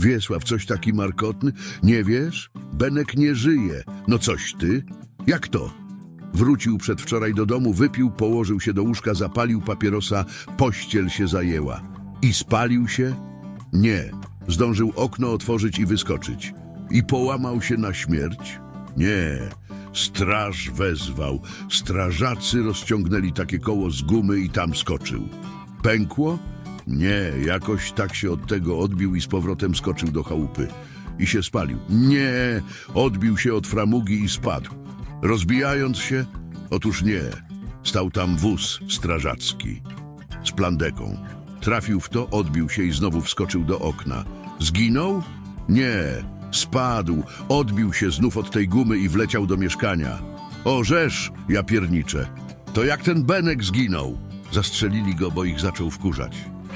Wiesław, coś taki markotny? Nie wiesz? Benek nie żyje. No coś ty? Jak to? Wrócił przedwczoraj do domu, wypił, położył się do łóżka, zapalił papierosa, pościel się zajęła. I spalił się? Nie. Zdążył okno otworzyć i wyskoczyć. I połamał się na śmierć? Nie. Straż wezwał. Strażacy rozciągnęli takie koło z gumy i tam skoczył. Pękło? Nie, jakoś tak się od tego odbił i z powrotem skoczył do chałupy. I się spalił. Nie, odbił się od framugi i spadł. Rozbijając się? Otóż nie. Stał tam wóz strażacki z plandeką. Trafił w to, odbił się i znowu wskoczył do okna. Zginął? Nie. Spadł, odbił się znów od tej gumy i wleciał do mieszkania. O, rzesz, ja pierniczę. To jak ten Benek zginął? Zastrzelili go, bo ich zaczął wkurzać.